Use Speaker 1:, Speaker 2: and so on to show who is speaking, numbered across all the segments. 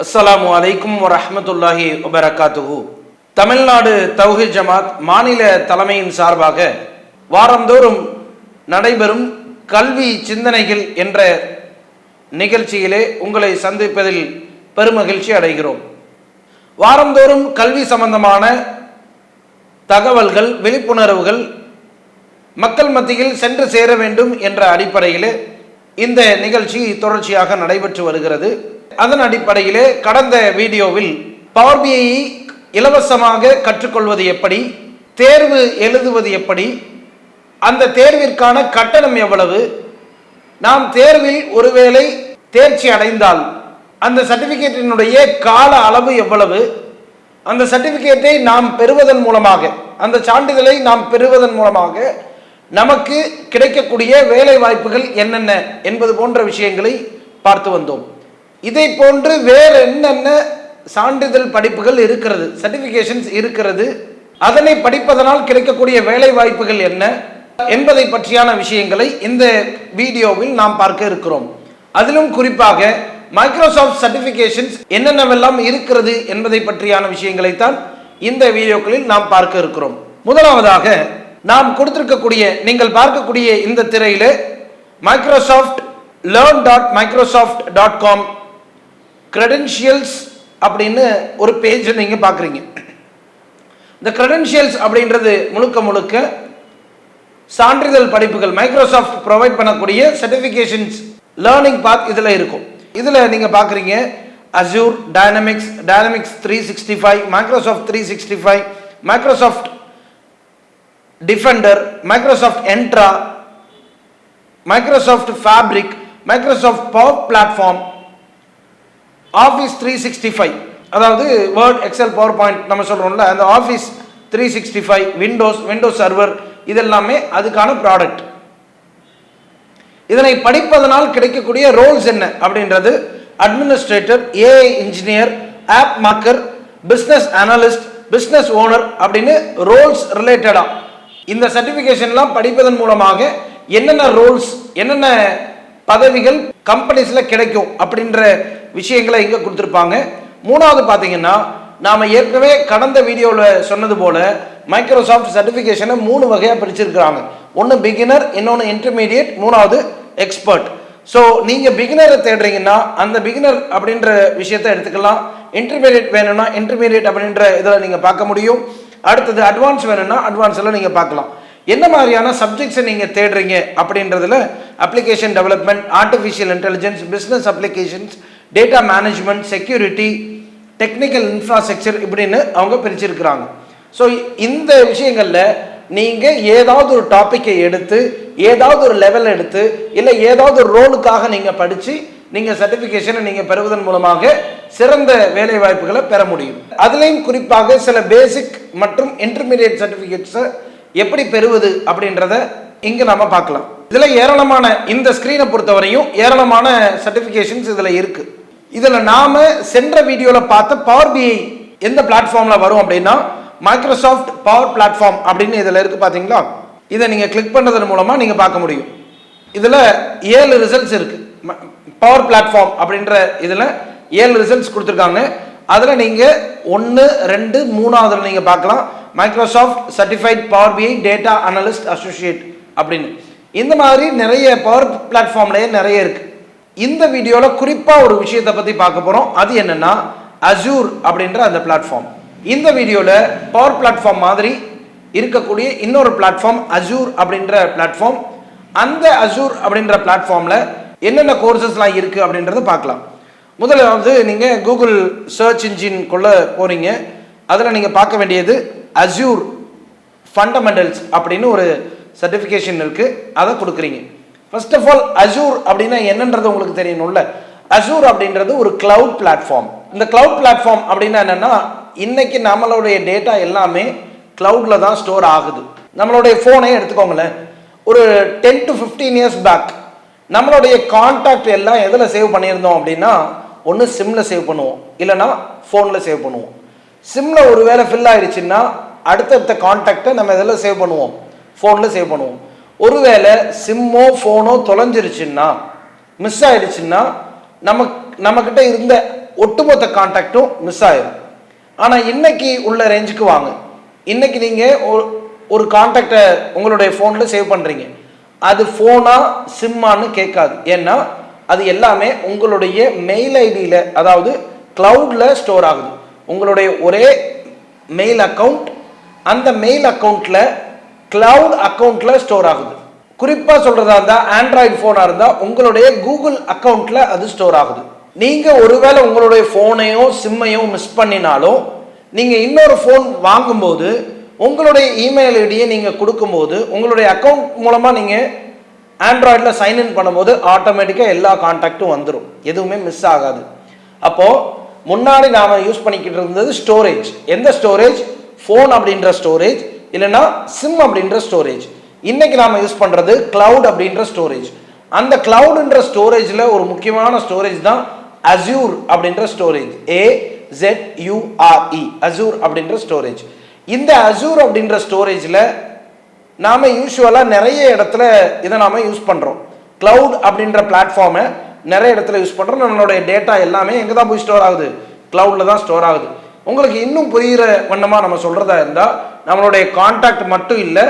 Speaker 1: அஸ்ஸலாமு அலைக்கும் வரஹ்மத்துல்லாஹி வபரகாத்துஹு. தமிழ்நாடு தௌஹி ஜமாத் மாநில தலைமையின் சார்பாக வாரந்தோறும் நடைபெறும் கல்வி சிந்தனைகள் என்ற நிகழ்ச்சியிலே உங்களை சந்திப்பதில் பெருமகிழ்ச்சி அடைகிறோம். வாரந்தோறும் கல்வி சம்பந்தமான தகவல்கள் விழிப்புணர்வுகள் மக்கள் மத்தியில் சென்று சேர வேண்டும் என்ற அடிப்படையிலே இந்த நிகழ்ச்சி தொடர்ச்சியாக நடைபெற்று வருகிறது. அதன் அடிப்படையிலே கடந்த வீடியோவில் பவர் பிஐ இலவசமாக கற்றுக்கொள்வது எப்படி? தேர்வு எழுதுவது எப்படி? அந்த தேர்விற்கான கட்டணம் எவ்வளவு? நாம் தேர்வில் ஒருவேளை தேர்ச்சி அடைந்தால் அந்த சர்டிபிகேட்டினுடைய கால அளவு எவ்வளவு? அந்த சர்டிபிகேட்டை நாம் பெறுவதன் மூலமாக அந்த சான்றிதழை நாம் பெறுவதன் மூலமாக நமக்கு கிடைக்கக்கூடிய வேலை வாய்ப்புகள் என்னென்ன என்பது போன்ற விஷயங்களை பார்த்து வந்தோம். இதை போன்று வேறு என்னென்ன சான்றிதழ் படிப்புகள் இருக்கிறது சர்டிபிகேஷன்ஸ் இருக்கிறது அதனை படிப்பதனால் கிடைக்கக்கூடிய வேலை வாய்ப்புகள் என்ன என்பதை பற்றியான விஷயங்களை இந்த வீடியோவில் நாம் பார்க்க இருக்கிறோம். அதிலும் குறிப்பாக மைக்ரோசாஃப்ட் சர்டிபிகேஷன்ஸ் என்னென்னவெல்லாம் இருக்கிறது என்பதை பற்றியான விஷயங்களை தான் இந்த வீடியோக்களில் நாம் பார்க்க இருக்கிறோம். முதலாவதாக நாம் கொடுத்திருக்கக்கூடிய நீங்கள் பார்க்கக்கூடிய இந்த திரையில Microsoft learn dot Microsoft dot com credentials அப்படின்னு ஒரு பேஜ் நீங்கள் பார்க்குறீங்க. இந்த க்ரெடென்ஷியல்ஸ் அப்படின்றது முழுக்க முழுக்க சான்றிதழ் படிப்புகள் மைக்ரோசாஃப்ட் ப்ரொவைட் பண்ணக்கூடிய சர்டிஃபிகேஷன்ஸ் லேர்னிங் பாத் இதில் இருக்கும். இதில் நீங்கள் பார்க்குறீங்க Azure Dynamics Dynamics three sixty five Microsoft three sixty five Microsoft Defender Microsoft Entra Microsoft Fabric Microsoft Power Platform Office three sixty five அதாவது வேர்ட் எக்ஸல் பவர் பாயிண்ட் நம்ம சொல்கிறோம்ல அந்த Office three sixty five Windows Windows Server இதெல்லாமே அதுக்கான product இதனை படிப்பதனால் கிடைக்கக்கூடிய roles என்ன அப்படின்றது? Administrator AI engineer app marker business analyst business owner அப்படின்னு ரோல்ஸ் ரிலேட்டடாக இந்த சர்டிஃபிகேஷன்லாம் படிப்பதன் மூலமாக என்னென்ன ரோல்ஸ் என்னென்ன பதவிகள் கம்பெனிஸில் கிடைக்கும் அப்படின்ற விஷயங்களை இங்கே கொடுத்துருப்பாங்க. மூணாவது பார்த்தீங்கன்னா நாம் ஏற்கனவே கடந்த வீடியோவில் சொன்னது போல மைக்ரோசாஃப்ட் சர்டிஃபிகேஷனை மூணு வகையாக பிரிச்சிருக்கிறாங்க. ஒன்று பிகினர் இன்னொன்று இன்டர்மீடியட் மூணாவது எக்ஸ்பர்ட் ஸோ நீங்கள் பிகினரை தேடுறீங்கன்னா அந்த பிகினர் அப்படின்ற விஷயத்தை எடுத்துக்கலாம். இன்டர்மீடியட் வேணும்னா இன்டர்மீடியட் அப்படின்ற இதில் நீங்கள் பார்க்க முடியும். அடுத்தது அட்வான்ஸ் வேணும்னா அட்வான்ஸில் நீங்கள் பார்க்கலாம். என்ன மாதிரியான சப்ஜெக்ட்ஸை நீங்கள் தேடுறீங்க அப்படின்றதுல application development artificial intelligence business applications data management security technical infrastructure இப்படின்னு அவங்க பிரிச்சிருக்கிறாங்க. ஸோ இந்த விஷயங்களில் நீங்கள் ஏதாவது ஒரு டாப்பிக்கை எடுத்து ஏதாவது ஒரு லெவல் எடுத்து இல்லை ஏதாவது ஒரு ரோலுக்காக நீங்கள் படித்து நீங்கள் சர்டிஃபிகேஷனை நீங்கள் பெறுவதன் மூலமாக சிறந்த வேலை வாய்ப்புகளை பெற முடியும். அதுலேயும் குறிப்பாக சில பேசிக் மற்றும் இன்டர்மீடியட் சர்டிஃபிகேட்ஸை எப்படி பெறுவது அப்படின்றத இங்கே நம்ம பார்க்கலாம். இதில் ஏராளமான இந்த ஸ்க்ரீனை பொறுத்தவரையும் ஏராளமான சர்டிஃபிகேஷன்ஸ் இதில் இருக்குது இதில் நாம் சென்ற வீடியோவில் பார்த்த பவர் பிஐ எந்த பிளாட்ஃபார்மில் வரும் அப்படின்னா மைக்ரோசாஃப்ட் பவர் பிளாட்ஃபார்ம் அப்படின்னு இதில் இருக்குது பார்த்தீங்களா? இதை நீங்கள் கிளிக் பண்ணுறதன் மூலமாக நீங்கள் பார்க்க முடியும். இதில் ஏழு ரிசல்ட்ஸ் இருக்குது பவர் பிளாட்ஃபார்ம் அப்படின்ற இதில் ஏழு ரிசல்ட்ஸ் கொடுத்துருக்காங்க. அதில் நீங்கள் ஒன்று ரெண்டு மூணாவதில் நீங்கள் பார்க்கலாம். Microsoft certified Power BI data analyst associate அப்படின்னு. இந்த மாதிரி நிறைய பவர் பிளாட்ஃபார்ம்லேயே நிறைய இருக்குது இந்த வீடியோவில் குறிப்பாக ஒரு விஷயத்தை பற்றி பார்க்க போகிறோம் அது என்னென்னா அசூர் அப்படின்ற அந்த பிளாட்ஃபார்ம் இந்த வீடியோவில் பவர் பிளாட்ஃபார்ம் மாதிரி இருக்கக்கூடிய இன்னொரு பிளாட்ஃபார்ம் அசூர் அப்படின்ற பிளாட்ஃபார்ம் அந்த அசூர் அப்படின்ற பிளாட்ஃபார்மில் என்னென்ன கோர்சஸ்லாம் இருக்குது அப்படின்றத பார்க்கலாம். முதல்ல வந்து நீங்கள் கூகுள் சர்ச் இன்ஜின்குள்ளே போகிறீங்க அதில் நீங்கள் பார்க்க வேண்டியது அசூர் ஃபண்டமெண்டல்ஸ் அப்படின்னு ஒரு சர்டிஃபிகேஷன் இருக்குது அதை கொடுக்குறீங்க. ஃபர்ஸ்ட் ஆஃப் ஆல் அசூர் அப்படின்னா என்னன்றது உங்களுக்கு தெரியணும்ல? அசூர் அப்படின்றது ஒரு கிளவுட் பிளாட்ஃபார்ம் இந்த கிளவுட் பிளாட்ஃபார்ம் அப்படின்னா என்னென்னா இன்னைக்கு நம்மளுடைய டேட்டா எல்லாமே கிளவுடில் தான் ஸ்டோர் ஆகுது. நம்மளுடைய ஃபோனே எடுத்துக்கோங்களேன். ஒரு ten to fifteen years back நம்மளுடைய கான்டாக்ட் எல்லாம் எதில் சேவ் பண்ணியிருந்தோம் அப்படின்னா ஒன்று சிம்மில் சேவ் பண்ணுவோம். இல்லைனா ஃபோனில் சேவ் பண்ணுவோம். சிம்மில் ஒரு வேளை ஃபில் ஆயிடுச்சுன்னா அடுத்தடுத்த கான்டாக்டை நம்ம எதில் சேவ் பண்ணுவோம்? ஃபோனில் சேவ் பண்ணுவோம். ஒருவேளை சிம்மோ ஃபோனோ தொலைஞ்சிருச்சுன்னா மிஸ் ஆயிடுச்சுன்னா நமக்கு நம்மக்கிட்ட இருந்த ஒட்டுமொத்த கான்டாக்டும் மிஸ் ஆயிடும் ஆனால் இன்னைக்கு உள்ள ரேஞ்சுக்கு வாங்க. இன்னைக்கு நீங்கள் ஒரு கான்டாக்டை உங்களுடைய ஃபோனில் சேவ் பண்ணுறீங்க அது ஃபோனா சிம்மான்னு கேட்காது. ஏன்னா அது எல்லாமே உங்களுடைய மெயில் ஐடியில் அதாவது க்ளவுடில் ஸ்டோர் ஆகுது. உங்களுடைய ஒரே மெயில் அக்கௌண்ட் அந்த மெயில் அக்கௌண்ட்டில் கிளவுட் அக்கௌண்ட்டில் ஸ்டோர் ஆகுது. குறிப்பாக சொல்கிறதா இருந்தால் ஆண்ட்ராய்டு ஃபோனாக இருந்தால் உங்களுடைய கூகுள் அக்கௌண்ட்டில் அது ஸ்டோர் ஆகுது. நீங்கள் ஒருவேளை உங்களுடைய ஃபோனையோ சிம்மையோ மிஸ் பண்ணினாலும் நீங்கள் இன்னொரு ஃபோன் வாங்கும்போது உங்களுடைய இமெயில் ஐடியை நீங்கள் கொடுக்கும்போது உங்களுடைய அக்கௌண்ட் மூலமாக நீங்கள் ஆண்ட்ராய்டில் சைன்இன் பண்ணும்போது ஆட்டோமேட்டிக்காக எல்லா கான்டாக்டும் வந்துடும் எதுவுமே மிஸ் ஆகாது. அப்போது முன்னாடி நாம் யூஸ் பண்ணிக்கிட்டு இருந்தது ஸ்டோரேஜ் எந்த ஸ்டோரேஜ் ஃபோன் அப்படின்ற ஸ்டோரேஜ் இல்லைன்னா சிம் அப்படின்ற ஸ்டோரேஜ் இன்னைக்கு நாம் யூஸ் பண்ணுறது கிளவுட் அப்படின்ற ஸ்டோரேஜ் அந்த கிளவுடுன்ற ஸ்டோரேஜில் ஒரு முக்கியமான ஸ்டோரேஜ் தான் அசூர் அப்படின்ற storage A Z U R E Azure அப்படின்ற ஸ்டோரேஜ் இந்த அசூர் அப்படின்ற ஸ்டோரேஜில் நாம் யூஸ்வலாக நிறைய இடத்துல இதை நாம் யூஸ் பண்ணுறோம் க்ளவுட் அப்படின்ற பிளாட்ஃபார்மை நிறைய இடத்துல யூஸ் பண்ணுறோம் நம்மளுடைய டேட்டா எல்லாமே எங்கே தான் போய் ஸ்டோர் ஆகுது? க்ளவுடில் தான் ஸ்டோர் ஆகுது. உங்களுக்கு இன்னும் புரிகிற வண்ணமாக நம்ம சொல்கிறதா இருந்தால் நம்மளுடைய காண்டாக்ட் மட்டும் இல்லை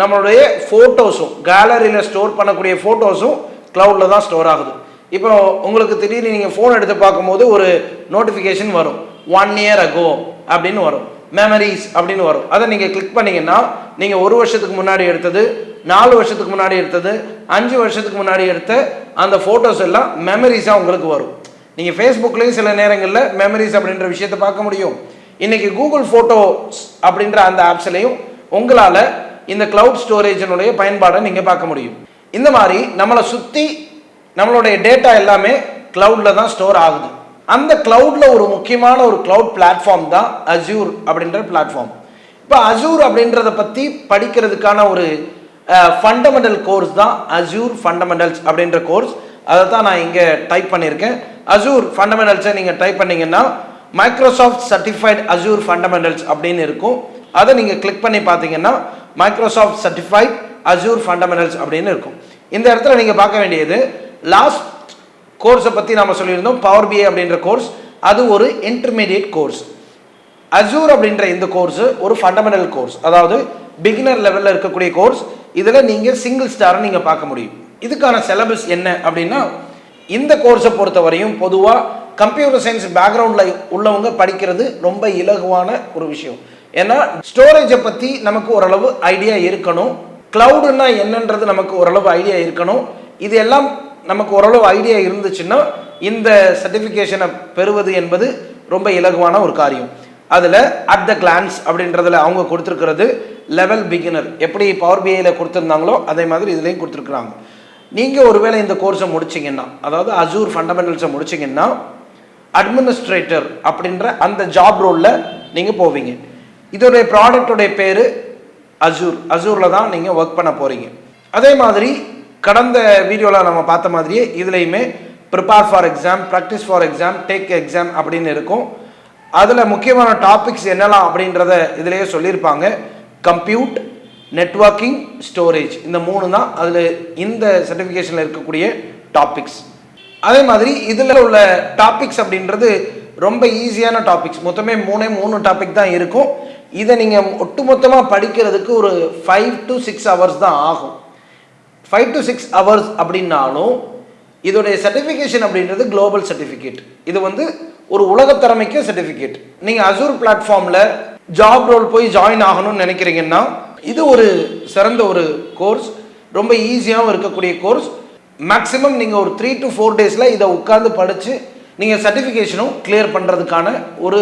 Speaker 1: நம்மளுடைய ஃபோட்டோஸும் கேலரியில் ஸ்டோர் பண்ணக்கூடிய ஃபோட்டோஸும் க்ளவுடில் தான் ஸ்டோர் ஆகுது. இப்போ உங்களுக்கு திடீர்னு நீங்கள் ஃபோன் எடுத்து பார்க்கும்போது ஒரு நோட்டிஃபிகேஷன் வரும். ஒன் இயர் அகோ அப்படின்னு வரும். மெமரிஸ் அப்படின்னு வரும். அதை நீங்கள் கிளிக் பண்ணீங்கன்னா நீங்கள் ஒரு வருஷத்துக்கு முன்னாடி எடுத்தது நாலு வருஷத்துக்கு முன்னாடி எடுத்தது அஞ்சு வருஷத்துக்கு முன்னாடி எடுத்த அந்த ஃபோட்டோஸ் எல்லாம் மெமரிஸாக உங்களுக்கு வரும். நீங்கள் ஃபேஸ்புக்லேயும் சில நேரங்களில் மெமரிஸ் அப்படின்ற விஷயத்தை பார்க்க முடியும். இன்னைக்கு கூகுள் ஃபோட்டோஸ் அப்படின்ற அந்த ஆப்ஸ்லையும் உங்களால் இந்த கிளவுட் ஸ்டோரேஜினுடைய பயன்பாடை நீங்கள் பார்க்க முடியும். இந்த மாதிரி நம்மளை சுற்றி நம்மளுடைய டேட்டா எல்லாமே கிளவுடில் தான் ஸ்டோர் ஆகுது. அந்த க்ளவுடில் ஒரு முக்கியமான ஒரு கிளவுட் பிளாட்ஃபார்ம் தான் அஜூர் அப்படின்ற பிளாட்ஃபார்ம் இப்போ அஜூர் அப்படின்றத பற்றி படிக்கிறதுக்கான ஒரு ஃபண்டமெண்டல் கோர்ஸ் தான் அஜூர் ஃபண்டமெண்டல்ஸ் அப்படின்ற கோர்ஸ் அதை தான் நான் இங்கே டைப் பண்ணியிருக்கேன். அஜூர் ஃபண்டமெண்டல்ஸை நீங்கள் டைப் பண்ணீங்கன்னா மைக்ரோசாஃப்ட் சர்டிஃபைட் அஜூர் ஃபண்டமெண்டல்ஸ் அப்படின்னு இருக்கும். அதை நீங்கள் கிளிக் பண்ணி பார்த்தீங்கன்னா மைக்ரோசாஃப்ட் சர்டிஃபைட் அஜூர் ஃபண்டமெண்டல்ஸ் அப்படின்னு இருக்கும். இந்த இடத்துல நீங்கள் பார்க்க வேண்டியது லாஸ்ட் கோர்ஸை பற்றி நம்ம சொல்லியிருந்தோம் பவர் பிஏ அப்படின்ற கோர்ஸ் அது ஒரு இன்டர்மீடியட் கோர்ஸ் அஜூர் அப்படின்ற இந்த கோர்ஸ் ஒரு ஃபண்டமெண்டல் கோர்ஸ் அதாவது பிகினர் லெவலில் இருக்கக்கூடிய கோர்ஸ் இதில் நீங்கள் சிங்கிள் ஸ்டாரை நீங்கள் பார்க்க முடியும். இதுக்கான சிலபஸ் என்ன அப்படின்னா இந்த கோர்ஸை பொறுத்தவரையும் பொதுவாக கம்ப்யூட்டர் சயின்ஸ் பேக்ரவுண்டில் உள்ளவங்க படிக்கிறது ரொம்ப இலகுவான ஒரு விஷயம். ஏன்னா ஸ்டோரேஜை பற்றி நமக்கு ஓரளவு ஐடியா இருக்கணும். க்ளவுடுன்னா என்னன்றது நமக்கு ஓரளவு ஐடியா இருக்கணும். இது எல்லாம் நமக்கு ஓரளவு ஐடியா இருந்துச்சுன்னா இந்த சர்டிஃபிகேஷனை பெறுவது என்பது ரொம்ப இலகுவான ஒரு காரியம். அதில் அட் த கிளான்ஸ் அப்படின்றதில் அவங்க கொடுத்துருக்கிறது லெவல் பிகினர் எப்படி பவர் பிஐயில் கொடுத்துருந்தாங்களோ அதே மாதிரி இதுலேயும் கொடுத்துருக்குறாங்க. நீங்கள் ஒருவேளை இந்த கோர்ஸை முடிச்சிங்கன்னா அதாவது அஜூர் ஃபண்டமெண்டல்ஸை முடிச்சிங்கன்னா அட்மினிஸ்ட்ரேட்டர் அப்படின்ற அந்த ஜாப் ரோலில் நீங்கள் போவீங்க. இதோடைய ப்ராடக்டோடைய பேர் அசூர் அசூரில் தான் நீங்கள் ஒர்க் பண்ண போகிறீங்க அதே மாதிரி கடந்த வீடியோவில் நம்ம பார்த்த மாதிரியே இதுலேயுமே prepare for exam practice for exam take exam அப்படின்னு இருக்கும். அதில் முக்கியமான டாபிக்ஸ் என்னலாம் அப்படின்றத இதிலேயே சொல்லியிருப்பாங்க. கம்ப்யூட் நெட்வொர்க்கிங் ஸ்டோரேஜ் இந்த மூணு தான் அதில் இந்த சர்டிஃபிகேஷனில் இருக்கக்கூடிய டாபிக்ஸ் அதே மாதிரி இதில் உள்ள டாபிக்ஸ் அப்படின்றது ரொம்ப ஈஸியான டாபிக்ஸ் மொத்தமே மூணே மூணு டாபிக் தான் இருக்கும். இதை நீங்கள் ஒட்டுமொத்தமாக படிக்கிறதுக்கு ஒரு ஃபைவ் டு சிக்ஸ் ஹவர்ஸ் தான் ஆகும். ஃபைவ் டு சிக்ஸ் ஹவர்ஸ் அப்படின்னாலும் இதோடைய சர்டிஃபிகேஷன் அப்படின்றது குளோபல் சர்டிஃபிகேட் இது வந்து ஒரு உலகத்தரமைக்கு சர்டிஃபிகேட் நீங்கள் அசூர் பிளாட்ஃபார்மில் ஜாப் ரோல் போய் ஜாயின் ஆகணும்னு நினைக்கிறீங்கன்னா இது ஒரு சிறந்த ஒரு கோர்ஸ் ரொம்ப ஈஸியாகவும் இருக்கக்கூடிய கோர்ஸ் மேக்ஸிமம் நீங்கள் ஒரு த்ரீ டு ஃபோர் டேஸில் இதை உட்காந்து படித்து நீங்கள் சர்டிஃபிகேஷனும் கிளியர் பண்ணுறதுக்கான ஒரு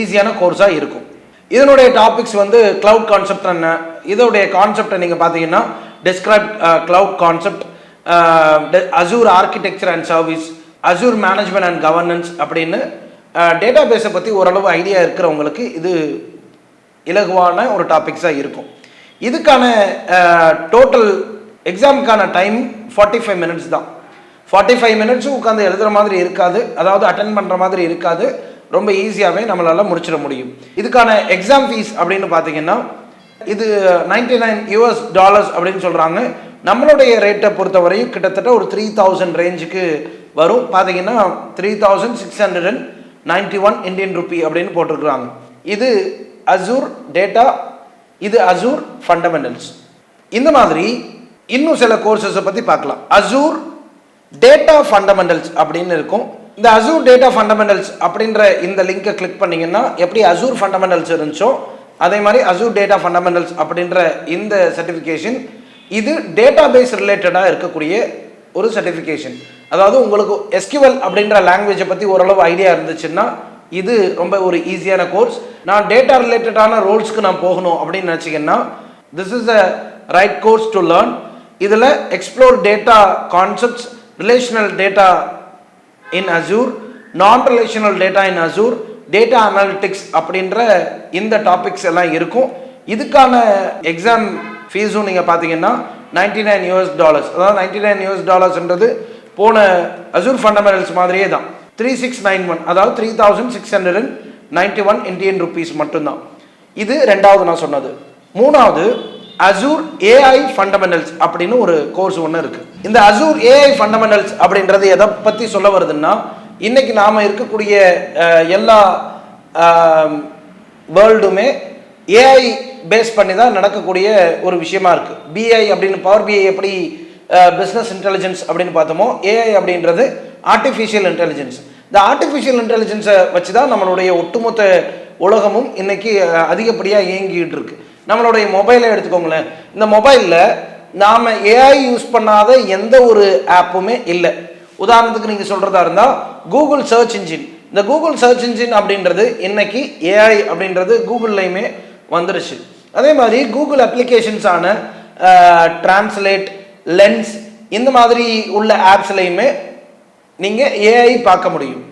Speaker 1: ஈஸியான கோர்ஸாக இருக்கும். இதனுடைய டாபிக்ஸ் வந்து கிளவுட் கான்செப்ட் என்ன? இதோடைய கான்செப்டை நீங்கள் பார்த்தீங்கன்னா describe cloud concept Azure architecture and service Azure management and governance அப்படின்னு டேட்டா பேஸை பற்றி ஓரளவு ஐடியா இருக்கிறவங்களுக்கு இது இலகுவான ஒரு டாபிக்ஸாக இருக்கும். இதுக்கான uh, டோட்டல் எக்ஸாமுக்கான டைம் ஃபார்ட்டி ஃபைவ் மினிட்ஸ் தான். ஃபார்ட்டி ஃபைவ் மினிட்ஸும் உட்காந்து எழுதுகிற மாதிரி இருக்காது. அதாவது அட்டன் பண்ணுற மாதிரி இருக்காது. ரொம்ப ஈஸியாகவே நம்மளால் முடிச்சிட முடியும். இதுக்கான எக்ஸாம் ஃபீஸ் அப்படின்னு பார்த்தீங்கன்னா இது நைன்டி நைன் யூஎஸ் டாலர்ஸ் அப்படின்னு சொல்கிறாங்க நம்மளுடைய ரேட்டை பொறுத்தவரையும் கிட்டத்தட்ட ஒரு த்ரீ தௌசண்ட் ரேஞ்சுக்கு வரும். பார்த்தீங்கன்னா three thousand six hundred and ninety one Indian rupee அப்படின்னு போட்டிருக்கிறாங்க. இது அசூர் டேட்டா இது அசூர் ஃபண்டமெண்டல்ஸ் இந்த மாதிரி இன்னும் சில கோர்சஸை பற்றி பார்க்கலாம். அசூர் டேட்டா ஃபண்டமெண்டல்ஸ் அப்படின்னு இருக்கும். இந்த அசூர் டேட்டா ஃபண்டமெண்டல்ஸ் அப்படின்ற இந்த லிங்கை கிளிக் பண்ணிங்கன்னா எப்படி அசூர் ஃபண்டமெண்டல்ஸ் இருந்துச்சோ அதே மாதிரி அசூர் டேட்டா ஃபண்டமெண்டல்ஸ் அப்படின்ற இந்த சர்டிஃபிகேஷன் இது டேட்டா பேஸ் ரிலேட்டடாக இருக்கக்கூடிய ஒரு சர்டிஃபிகேஷன் அதாவது உங்களுக்கு எஸ்கியூஎல் அப்படின்ற லாங்குவேஜை பற்றி ஓரளவு ஐடியா இருந்துச்சுன்னா இது ரொம்ப ஒரு ஈஸியான கோர்ஸ் நான் டேட்டா ரிலேட்டடான ரோல்ஸ்க்கு நான் போகணும் அப்படின்னு நினச்சிங்கன்னா this is a right course to learn இதில் explore data concepts relational data in Azure non relational data in Azure data analytics அப்படின்ற இந்த டாபிக்ஸ் எல்லாம் இருக்கும். இதுக்கான எக்ஸாம் ஃபீஸும் நீங்கள் பார்த்தீங்கன்னா நைன்டி நைன் யூஎஸ் டாலர்ஸ் அதாவது நைன்டி நைன் யூஎஸ் டாலர்ஸ்ன்றது போன அசூர் ஃபண்டமெண்டல்ஸ் மாதிரியே தான். த்ரீ சிக்ஸ் நைன் ஒன் அதாவது three thousand six hundred and ninety one Indian rupees மட்டும்தான். இது ரெண்டாவது நான் சொன்னது. மூணாவது அசூர் ஏஐ ஃபண்டமெண்டல்ஸ் அப்படின்னு ஒரு கோர்ஸ் ஒன்று இருக்கு. இந்த அசூர் ஏஐ ஃபண்டமெண்டல்ஸ் அப்படின்றது எதை பற்றி சொல்ல வருதுன்னா இன்னைக்கு நாம் இருக்கக்கூடிய எல்லா வேர்ல்டுமே ஏஐ பேஸ் பண்ணி தான் நடக்கக்கூடிய ஒரு விஷயமா இருக்கு. பிஐ அப்படின்னு பவர் பிஐ எப்படி பிஸ்னஸ் இன்டெலிஜென்ஸ் அப்படின்னு பார்த்தோமோ ஏஐ அப்படின்றது ஆர்டிஃபிஷியல் இன்டெலிஜென்ஸ் இந்த ஆர்டிஃபிஷியல் இன்டெலிஜென்ஸை வச்சு தான் நம்மளுடைய ஒட்டுமொத்த உலகமும் இன்னைக்கு அதிகப்படியாக இயங்கிட்டு இருக்கு. நம்மளுடைய மொபைலை எடுத்துக்கோங்களேன். இந்த மொபைலில் நாம் ஏஐ யூஸ் பண்ணாத எந்த ஒரு ஆப்புமே இல்லை. உதாரணத்துக்கு நீங்கள் சொல்கிறதா இருந்தால் கூகுள் சர்ச் இன்ஜின் இந்த கூகுள் சர்ச் இன்ஜின் அப்படின்றது இன்னைக்கு ஏஐ அப்படின்றது கூகுள்லையுமே வந்துருச்சு. அதே மாதிரி கூகுள் அப்ளிகேஷன்ஸான டிரான்ஸ்லேட் லென்ஸ் இந்த மாதிரி உள்ள ஆப்ஸ்லையுமே நீங்கள் ஏஐ பார்க்க முடியும்.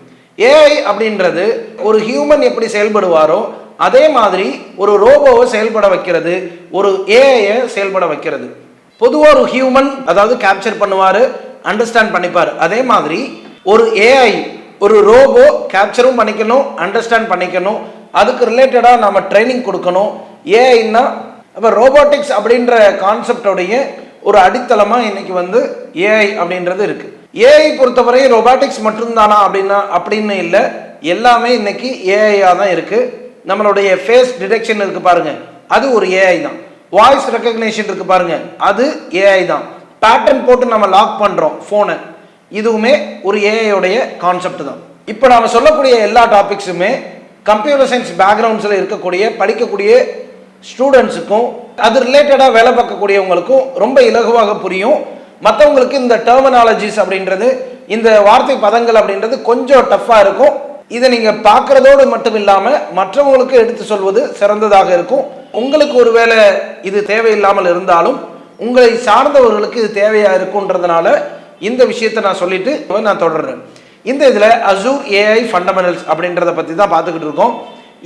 Speaker 1: ஏஐ அப்படின்றது ஒரு ஹியூமன் எப்படி செயல்படுவாரோ அதே மாதிரி ஒரு ரோபோவை செயல்பட வைக்கிறது ஒரு ஏஐயை செயல்பட வைக்கிறது. பொதுவாக ஒரு ஹியூமன் அதாவது கேப்சர் பண்ணுவார் அண்டர்ஸ்டாண்ட் பண்ணிப்பார். அதே மாதிரி ஒரு ஏஐ ஒரு ரோபோ கேப்சரும் பண்ணிக்கணும் அண்டர்ஸ்டாண்ட் பண்ணிக்கணும். அதுக்கு ரிலேட்டடாக நம்ம ட்ரைனிங் கொடுக்கணும். ஏஐன்னா அப்போ ரோபோட்டிக்ஸ் அப்படின்ற கான்செப்டோடைய ஒரு அடித்தளமாக இன்னைக்கு வந்து ஏஐ அப்படின்றது இருக்கு. ஏஐ பொறுத்தவரை ரொபாட்டிக்ஸ் மட்டும்தானா அப்படின்னா அப்படின்னு இல்லை. எல்லாமே இன்னைக்கு ஏஐயாக தான் இருக்குது நம்மளுடைய ஃபேஸ் டிடெக்ஷன் இருக்கு பாருங்க. அது ஒரு ஏஐ தான். வாய்ஸ் ரெக்கக்னேஷன் இருக்கு பாருங்க. அது ஏஐ தான். பேட்டர்ன் போட்டு நம்ம லாக் பண்றோம் ஃபோனை இதுவுமே ஒரு ஏஐயோடைய கான்செப்ட் தான். இப்போ நாம் சொல்லக்கூடிய எல்லா டாபிக்ஸுமே கம்ப்யூட்டர் சயின்ஸ் பேக்ரவுண்ட்ஸில் இருக்கக்கூடிய படிக்கக்கூடிய ஸ்டூடெண்ட்ஸுக்கும் அது ரிலேட்டடாக வேலை பார்க்கக்கூடியவங்களுக்கும் ரொம்ப இலகுவாக புரியும். மற்றவங்களுக்கு இந்த டெர்மினாலஜிஸ் அப்படின்றது இந்த வார்த்தை பதங்கள் அப்படின்றது கொஞ்சம் டஃப்பாக இருக்கும். இதை நீங்கள் பார்க்குறதோடு மட்டும் இல்லாமல் மற்றவங்களுக்கு எடுத்து சொல்வது சிறந்ததாக இருக்கும். உங்களுக்கு ஒருவேளை இது தேவையில்லாமல் இருந்தாலும் உங்களை சார்ந்தவர்களுக்கு இது தேவையாக இருக்குன்றதுனால இந்த விஷயத்தை நான் சொல்லிட்டு நான் தொடர்றேன். இந்த இதில் அசூர் ஏஐ ஃபண்டமெண்டல்ஸ் அப்படின்றத பற்றி தான் பார்த்துக்கிட்டு இருக்கோம்.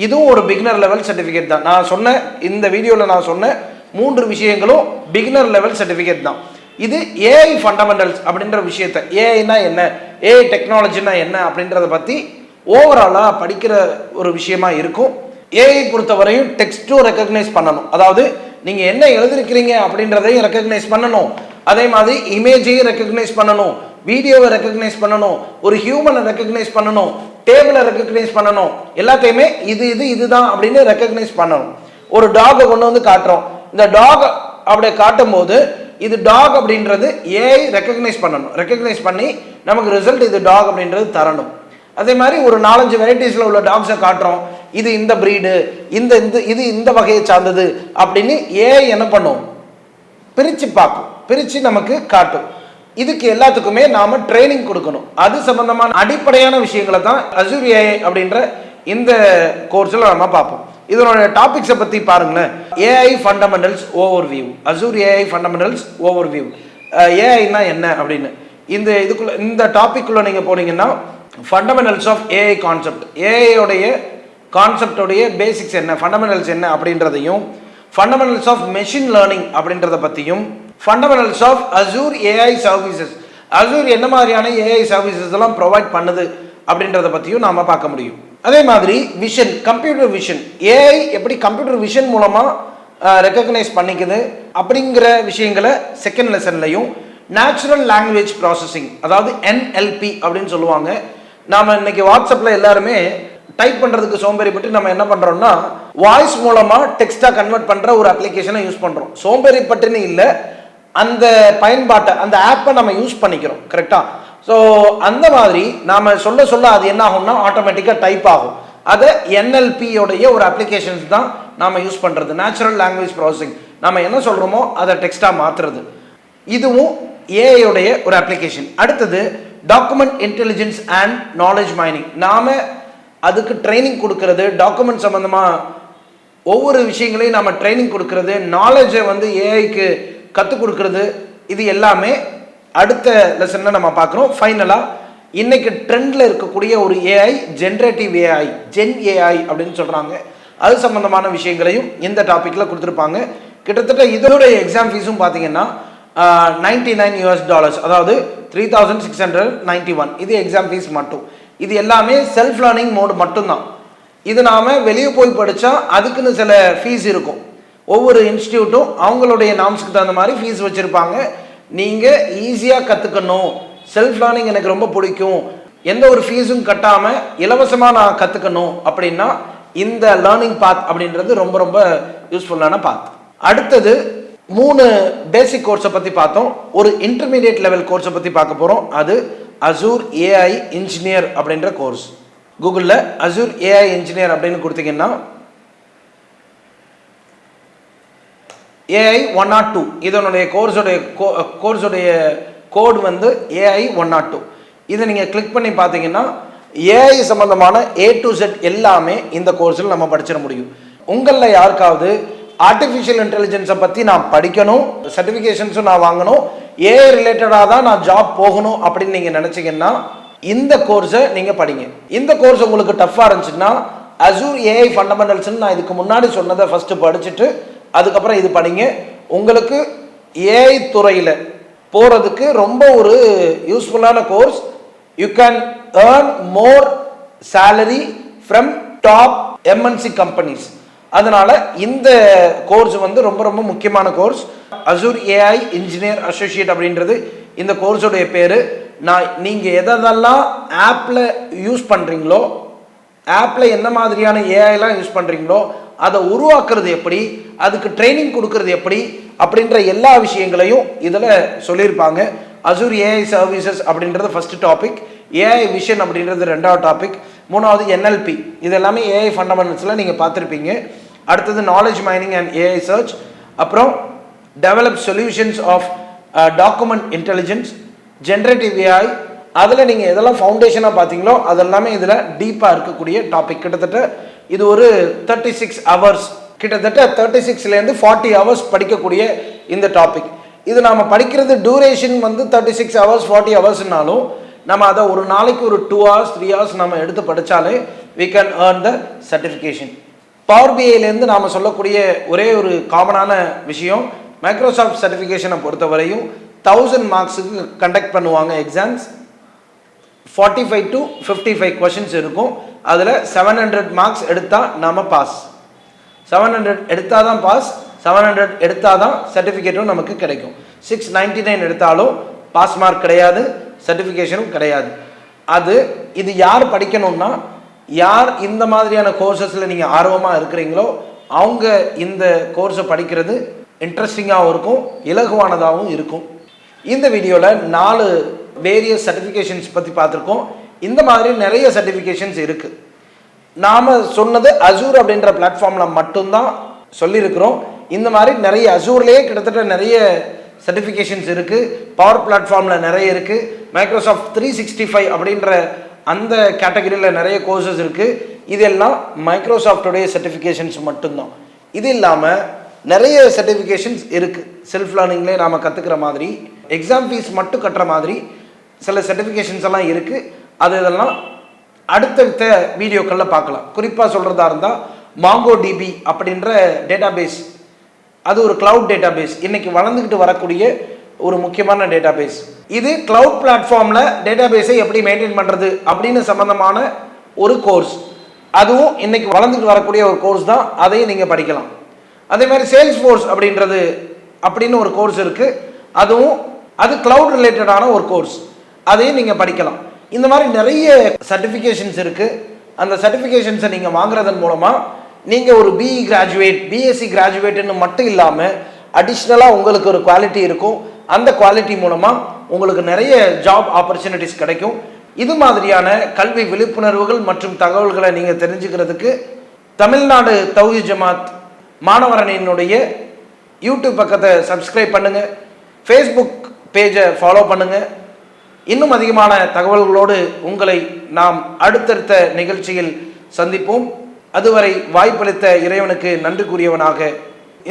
Speaker 1: இதுவும் ஒரு பிகினர் லெவல் சர்டிஃபிகேட் தான். நான் சொன்ன இந்த வீடியோவில் நான் சொன்ன மூன்று விஷயங்களும் பிகினர் லெவல் சர்டிஃபிகேட் தான். இது ஏஐ ஃபண்டமெண்டல்ஸ் அப்படின்ற விஷயத்த ஏஐனா என்ன? ஏஐ டெக்னாலஜினா என்ன அப்படின்றத பற்றி ஓவராலாக படிக்கிற ஒரு விஷயமா இருக்கும். ஏஐ பொறுத்தவரையும் டெக்ஸ்ட்டும் ரெக்கக்னைஸ் பண்ணணும். அதாவது நீங்கள் என்ன எழுதிருக்கிறீங்க அப்படின்றதையும் ரெக்கக்னைஸ் பண்ணணும். அதே மாதிரி இமேஜையும் ரெக்கக்னைஸ் பண்ணணும். வீடியோவை ரெக்கக்னைஸ் பண்ணணும். ஒரு ஹியூமனை ரெக்கக்னைஸ் பண்ணணும். டேபிளை ரெக்கக்னைஸ் பண்ணணும். எல்லாத்தையுமே இது இது இதுதான் அப்படின்னு ரெக்கக்னைஸ் பண்ணணும். ஒரு டாகை கொண்டு வந்து காட்டுறோம். இந்த டாக் அப்படியே காட்டும் போது இது டாக் அப்படின்றது ஏஐ ரெக்கக்னைஸ் பண்ணணும். ரெக்கக்னைஸ் பண்ணி நமக்கு ரிசல்ட் இது டாக் அப்படின்றது தரணும். அதே மாதிரி ஒரு நாலஞ்சு வெரைட்டிஸில் உள்ள டாக்ஸை காட்டுறோம். இது இந்த ப்ரீடு இந்த இந்த இது இந்த வகையை சார்ந்தது அப்படின்னு ஏஐ என்ன பண்ணும்? பிரித்து பார்க்கும். பிரித்து நமக்கு காட்டும். இதுக்கு எல்லாத்துக்குமே நாம் ட்ரைனிங் கொடுக்கணும். அது சம்பந்தமான அடிப்படையான விஷயங்களை தான் அசூர் ஏஐ அப்படின்ற இந்த கோர்ஸில் நம்ம பார்ப்போம். இதனோட டாபிக்ஸை பற்றி பாருங்களேன். AI fundamentals overview Azure AI fundamentals overview ஏஐனா என்ன அப்படின்னு. இந்த இதுக்குள்ளே இந்த டாபிக்குள்ளே நீங்கள் போனீங்கன்னா ஃபண்டமெண்டல்ஸ் ஆஃப் ஏஐ கான்செப்ட் ஏஐயோடைய கான்செப்டோடைய பேசிக்ஸ் என்ன? ஃபண்டமெண்டல்ஸ் என்ன அப்படின்றதையும் ஃபண்டமெண்டல்ஸ் ஆஃப் மெஷின் லேர்னிங் அப்படின்றத பற்றியும் fundamentals of Azure AI services Azure என்ன மாதிரியான ஏஐ சர்வீசஸ் எல்லாம் ப்ரொவைட் பண்ணுது அப்படின்றத பற்றியும் நாம் பார்க்க முடியும். அதே மாதிரி விஷன் கம்ப்யூட்டர் விஷன் ஏஐ எப்படி கம்ப்யூட்டர் விஷன் மூலமாக ரெக்கக்னைஸ் பண்ணிக்குது அப்படிங்கிற விஷயங்களை செகண்ட் லெசன்லையும் நேச்சுரல் லாங்குவேஜ் ப்ராசஸிங் அதாவது என்எல்பி அப்படின்னு சொல்லுவாங்க. நாம இன்னைக்கு வாட்ஸ்அப்பில் எல்லாருமே டைப் பண்ணுறதுக்கு சோம்பேறிப்பட்டு நம்ம என்ன பண்ணுறோம்னா வாய்ஸ் மூலமாக டெக்ஸ்ட்டாக கன்வெர்ட் பண்ணுற ஒரு அப்ளிகேஷனை யூஸ் பண்ணுறோம் சோம்பேறிப்பட்டுன்னு இல்லை அந்த பயன்பாட்டை அந்த ஆப்பை நம்ம யூஸ் பண்ணிக்கிறோம் கரெக்டாக ஸோ அந்த மாதிரி நாம் சொல்ல சொல்ல அது என்ன ஆகும்னா ஆட்டோமேட்டிக்காக டைப் ஆகும். அதை என்எல்பியோடைய ஒரு அப்ளிகேஷன்ஸ் தான் நாம் யூஸ் பண்ணுறது நேச்சுரல் லாங்குவேஜ் ப்ராசஸிங் நம்ம என்ன சொல்கிறோமோ அதை டெக்ஸ்ட்டாக மாற்றுறது இதுவும் ஏஐயோடைய ஒரு அப்ளிகேஷன் அடுத்தது document intelligence and knowledge mining நாம் அதுக்கு ட்ரைனிங் கொடுக்கறது டாக்குமெண்ட் சம்மந்தமாக ஒவ்வொரு விஷயங்களையும் நம்ம ட்ரைனிங் கொடுக்கறது நாலேஜை வந்து ஏஐக்கு கற்றுக் கொடுக்கறது இது எல்லாமே அடுத்த லெசனில் நம்ம பார்க்குறோம். ஃபைனலாக இன்னைக்கு ட்ரெண்டில் இருக்கக்கூடிய ஒரு AI generative AI gen AI அப்படின்னு சொல்கிறாங்க அது சம்மந்தமான விஷயங்களையும் இந்த டாப்பிக்கில் கொடுத்துருப்பாங்க. கிட்டத்தட்ட இதனுடைய எக்ஸாம் ஃபீஸும் பார்த்தீங்கன்னா நைன்டி நைன் யூஎஸ் டாலர்ஸ் அதாவது three thousand six hundred ninety one இது எக்ஸாம் ஃபீஸ் மட்டும். இது எல்லாமே செல்ஃப் லேர்னிங் மோடு மட்டும்தான். இது நாம் வெளியே போய் படித்தா அதுக்குன்னு சில ஃபீஸ் இருக்கும். ஒவ்வொரு இன்ஸ்டியூட்டும் அவங்களுடைய நாம்ஸ்க்கு தகுந்த மாதிரி ஃபீஸ் வச்சுருப்பாங்க. நீங்கள் ஈஸியாக கற்றுக்கணும் செல்ஃப் லேர்னிங் எனக்கு ரொம்ப பிடிக்கும். எந்த ஒரு ஃபீஸும் கட்டாமல் இலவசமாக நான் கற்றுக்கணும் அப்படின்னா இந்த லேர்னிங் பாத் அப்படின்றது ரொம்ப ரொம்ப யூஸ்ஃபுல்லான பாத் அடுத்தது மூணு பேசிக் கோர்ஸை பற்றி பார்த்தோம். ஒரு இன்டர்மீடியட் லெவல் கோர்ஸை பற்றி பார்க்க போகிறோம் அது அசூர் ஏஐ இன்ஜினியர் அப்படின்ற கோர்ஸ் கூகுளில் அசூர் ஏஐ இன்ஜினியர் அப்படின்னு கொடுத்தீங்கன்னா ஏஐ ஒன் நாட் டூ இதனுடைய கோர்ஸுடைய கோர்ஸுடைய கோட் வந்து ஏஐ ஒன் நாட் டூ இதை நீங்கள் கிளிக் பண்ணி பார்த்தீங்கன்னா ஏஐ சம்மந்தமான ஏ டு செட் எல்லாமே இந்த கோர்ஸில் நம்ம படிச்சிட முடியும். உங்களில் யாருக்காவது ஆர்டிஃபிஷியல் இன்டெலிஜென்ஸை பற்றி நான் படிக்கணும். சர்டிஃபிகேஷன்ஸும் நான் வாங்கணும். ஏஐ ரிலேட்டடாக தான் நான் ஜாப் போகணும் அப்படின்னு நீங்கள் நினச்சிங்கன்னா இந்த கோர்ஸை நீங்கள் படிங்க. இந்த கோர்ஸ் உங்களுக்கு டஃப்பாக இருந்துச்சுன்னா அசூர் ஏஐ ஃபண்டமெண்டல்ஸ்னு நான் இதுக்கு முன்னாடி சொன்னதை ஃபஸ்ட்டு படிச்சுட்டு அதுக்கப்புறம் இது படிங்க. உங்களுக்கு ஏஐ துறையில் போகிறதுக்கு ரொம்ப ஒரு யூஸ்ஃபுல்லான course you can earn more salary from top MNC companies அதனால இந்த கோர்ஸ் வந்து ரொம்ப ரொம்ப முக்கியமான course Azure AI engineer associate அப்படின்றது இந்த கோர்ஸோடைய பேர். நான் நீங்கள் எதெல்லாம் ஆப்பில் யூஸ் பண்ணுறீங்களோ ஆப்பில் என்ன மாதிரியான ஏஐலாம் யூஸ் பண்ணுறீங்களோ அதை உருவாக்குறது எப்படி அதுக்கு ட்ரைனிங் கொடுக்கறது எப்படி அப்படின்ற எல்லா விஷயங்களையும் இதில் சொல்லியிருப்பாங்க. அசூர் ஏஐ சர்வீசஸ் அப்படின்றது ஃபஸ்ட்டு டாபிக் ஏஐ விஷன் அப்படின்றது ரெண்டாவது டாபிக் மூணாவது என்எல்பி இது எல்லாமே ஏஐ ஃபண்டமெண்டல்ஸில் நீங்கள் பார்த்துருப்பீங்க. அடுத்தது knowledge mining and AI search அப்புறம் develop solutions of document intelligence generative AI அதில் நீங்கள் எதெல்லாம் ஃபவுண்டேஷனாக பார்த்தீங்களோ அதெல்லாமே இதில் டீப்பாக இருக்கக்கூடிய டாபிக் கிட்டத்தட்ட இது ஒரு தேர்ட்டி சிக்ஸ் ஹவர்ஸ் கிட்டத்தட்ட தேர்ட்டி சிக்ஸ்லேருந்து ஃபார்ட்டி ஹவர்ஸ் படிக்கக்கூடிய இந்த டாபிக் இது நாம் படிக்கிறது டூரேஷன் வந்து தேர்ட்டி சிக்ஸ் ஹவர்ஸ் ஃபார்ட்டி ஹவர்ஸ்னாலும் நம்ம அதை ஒரு நாளைக்கு ஒரு டூ ஹவர்ஸ் த்ரீ ஹவர்ஸ் நம்ம எடுத்து படித்தாலே we can earn the certification power பிஐலேருந்து நாம் சொல்லக்கூடிய ஒரே ஒரு காமனான விஷயம் மைக்ரோசாஃப்ட் சர்டிஃபிகேஷனை பொறுத்தவரையும் தௌசண்ட் மார்க்ஸுக்கு கண்டக்ட் பண்ணுவாங்க exams forty five to fifty five questions இருக்கும். அதில் செவன் ஹண்ட்ரட் மார்க்ஸ் எடுத்தால் நாம் பாஸ் செவன் ஹண்ட்ரட் எடுத்தால் தான் பாஸ் செவன் ஹண்ட்ரட் எடுத்தால் தான் சர்டிஃபிகேட்டும் நமக்கு கிடைக்கும். சிக்ஸ் நைன்டி நைன் எடுத்தாலும் பாஸ் மார்க் கிடையாது சர்டிஃபிகேஷனும் கிடையாது. அது இது யார் படிக்கணும்னா யார் இந்த மாதிரியான கோர்சஸில் நீங்கள் ஆர்வமாக இருக்கிறீங்களோ அவங்க இந்த கோர்ஸை படிக்கிறது இன்ட்ரெஸ்டிங்காகவும் இருக்கும் இலகுவானதாகவும் இருக்கும். இந்த வீடியோவில் நாலு வேரியஸ் சர்டிஃபிகேஷன்ஸ் பற்றி பார்த்துருக்கோம். இந்த மாதிரி நிறைய சர்டிஃபிகேஷன்ஸ் இருக்குது நாம் சொன்னது அசூர் அப்படின்ற பிளாட்ஃபார்மில் மட்டும்தான் சொல்லியிருக்கிறோம். இந்த மாதிரி நிறைய அசூர்லேயே கிட்டத்தட்ட நிறைய சர்டிஃபிகேஷன்ஸ் இருக்குது பவர் பிளாட்ஃபார்மில் நிறைய இருக்குது மைக்ரோசாஃப்ட் த்ரீ சிக்ஸ்டி ஃபைவ் அப்படின்ற அந்த கேட்டகரியில் நிறைய கோர்சஸ் இருக்குது இதெல்லாம் மைக்ரோசாஃப்டோடைய சர்டிஃபிகேஷன்ஸ் மட்டும்தான். இது இல்லாமல் நிறைய சர்டிஃபிகேஷன்ஸ் இருக்குது செல்ஃப் லேர்னிங்லேயே நாம் கற்றுக்கிற மாதிரி எக்ஸாம் ஃபீஸ் மட்டும் கட்டுற மாதிரி சில சர்டிஃபிகேஷன்ஸ் எல்லாம் இருக்குது அது இதெல்லாம் அடுத்தடுத்த வீடியோக்களில் பார்க்கலாம். குறிப்பாக சொல்கிறதா இருந்தால் மாங்கோ டிபி அப்படின்ற டேட்டாபேஸ் அது ஒரு கிளவுட் டேட்டாபேஸ் இன்றைக்கி வளர்ந்துக்கிட்டு வரக்கூடிய ஒரு முக்கியமான டேட்டாபேஸ் இது கிளவுட் பிளாட்ஃபார்மில் டேட்டாபேஸை எப்படி மெயின்டைன் பண்ணுறது அப்படின்னு சம்மந்தமான ஒரு கோர்ஸ் அதுவும் இன்னைக்கு வளர்ந்துட்டு வரக்கூடிய ஒரு கோர்ஸ் தான். அதையும் நீங்கள் படிக்கலாம். அதே மாதிரி சேல்ஸ் ஃபோர்ஸ் அப்படின்றது அப்படின்னு ஒரு கோர்ஸ் இருக்குது அதுவும் அது கிளவுட் ரிலேட்டடான ஒரு கோர்ஸ் அதையும் நீங்கள் படிக்கலாம். இந்த மாதிரி நிறைய சர்டிஃபிகேஷன்ஸ் இருக்குது அந்த சர்டிஃபிகேஷன்ஸை நீங்கள் வாங்குறதன் மூலமாக நீங்கள் ஒரு பிஇ கிராஜுவேட் பிஎஸ்சி கிராஜுவேட்டுன்னு மட்டும் இல்லாமல் அடிஷ்னலாக உங்களுக்கு ஒரு குவாலிட்டி இருக்கும். அந்த குவாலிட்டி மூலமாக உங்களுக்கு நிறைய ஜாப் ஆப்பர்ச்சுனிட்டிஸ் கிடைக்கும். இது மாதிரியான கல்வி விழிப்புணர்வுகள் மற்றும் தகவல்களை நீங்கள் தெரிஞ்சுக்கிறதுக்கு தமிழ்நாடு தௌஹி ஜமாத் மாணவரணியினுடைய யூடியூப் பக்கத்தை சப்ஸ்கிரைப் பண்ணுங்கள் ஃபேஸ்புக் பேஜை ஃபாலோ பண்ணுங்கள் இன்னும் அதிகமான தகவல்களோடு உங்களை நாம் அடுத்தடுத்த நிகழ்ச்சியில் சந்திப்போம். அதுவரை வாய்ப்பளித்த இறைவனுக்கு நன்றி கூறியவனாக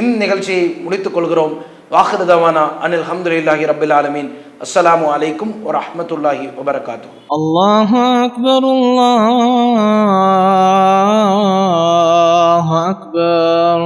Speaker 1: இந்நிகழ்ச்சியை முடித்துக் கொள்கிறோம். واخر دعوانا ان الحمد لله رب العالمين السلام عليكم ورحمه الله وبركاته
Speaker 2: الله أكبر الله أكبر.